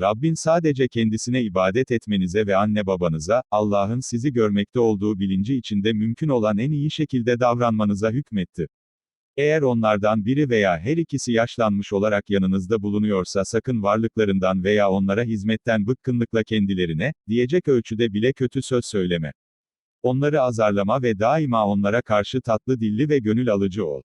Rabbin sadece kendisine ibadet etmenize ve anne babanıza, Allah'ın sizi görmekte olduğu bilinci içinde mümkün olan en iyi şekilde davranmanıza hükmetti. Eğer onlardan biri veya her ikisi yaşlanmış olarak yanınızda bulunuyorsa sakın varlıklarından veya onlara hizmetten bıkkınlıkla kendilerine, diyecek ölçüde bile kötü söz söyleme. Onları azarlama ve daima onlara karşı tatlı dilli ve gönül alıcı ol.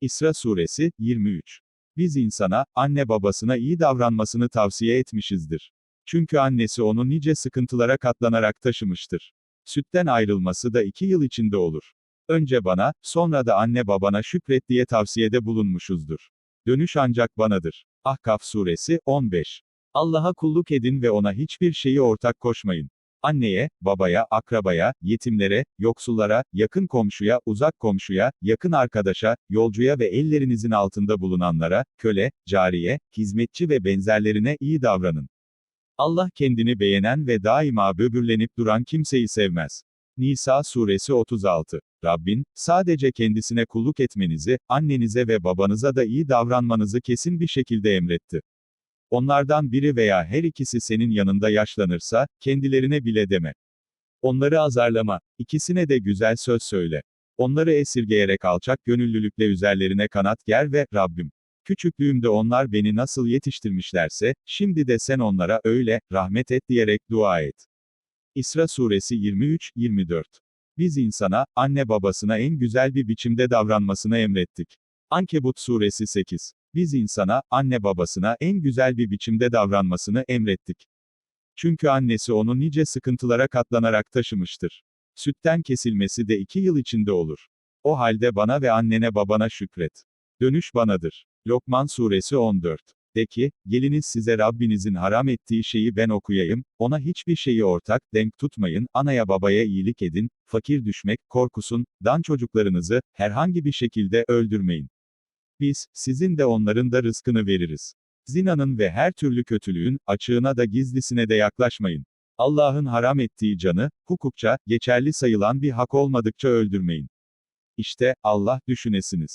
İsra suresi, 23. Biz insana, anne babasına iyi davranmasını tavsiye etmişizdir. Çünkü annesi onu nice sıkıntılara katlanarak taşımıştır. Sütten ayrılması da iki yıl içinde olur. Önce bana, sonra da anne babana şükret diye tavsiyede bulunmuşuzdur. Dönüş ancak banadır. Ahkaf suresi, 15. Allah'a kulluk edin ve ona hiçbir şeyi ortak koşmayın. Anneye, babaya, akrabaya, yetimlere, yoksullara, yakın komşuya, uzak komşuya, yakın arkadaşa, yolcuya ve ellerinizin altında bulunanlara, köle, cariye, hizmetçi ve benzerlerine iyi davranın. Allah kendini beğenen ve daima böbürlenip duran kimseyi sevmez. Nisa suresi 36. Rabbin, sadece kendisine kulluk etmenizi, annenize ve babanıza da iyi davranmanızı kesin bir şekilde emretti. Onlardan biri veya her ikisi senin yanında yaşlanırsa, kendilerine bile deme. Onları azarlama, ikisine de güzel söz söyle. Onları esirgeyerek alçak gönüllülükle üzerlerine kanat ger ve, Rabbim, küçüklüğümde onlar beni nasıl yetiştirmişlerse, şimdi de sen onlara öyle, rahmet et diyerek dua et. İsra suresi 23-24. Biz insana, anne babasına en güzel bir biçimde davranmasını emrettik. Ankebut suresi 8. Biz insana, anne babasına en güzel bir biçimde davranmasını emrettik. Çünkü annesi onu nice sıkıntılara katlanarak taşımıştır. Sütten kesilmesi de iki yıl içinde olur. O halde bana ve annene babana şükret. Dönüş banadır. Lokman suresi 14. De ki, geliniz size Rabbinizin haram ettiği şeyi ben okuyayım, ona hiçbir şeyi ortak, denk tutmayın, anaya babaya iyilik edin, fakir düşmek, korkusun, dan çocuklarınızı, herhangi bir şekilde öldürmeyin. Biz, sizin de onların da rızkını veririz. Zinanın ve her türlü kötülüğün, açığına da gizlisine de yaklaşmayın. Allah'ın haram ettiği canı, hukukça, geçerli sayılan bir hak olmadıkça öldürmeyin. İşte, Allah düşünesiniz.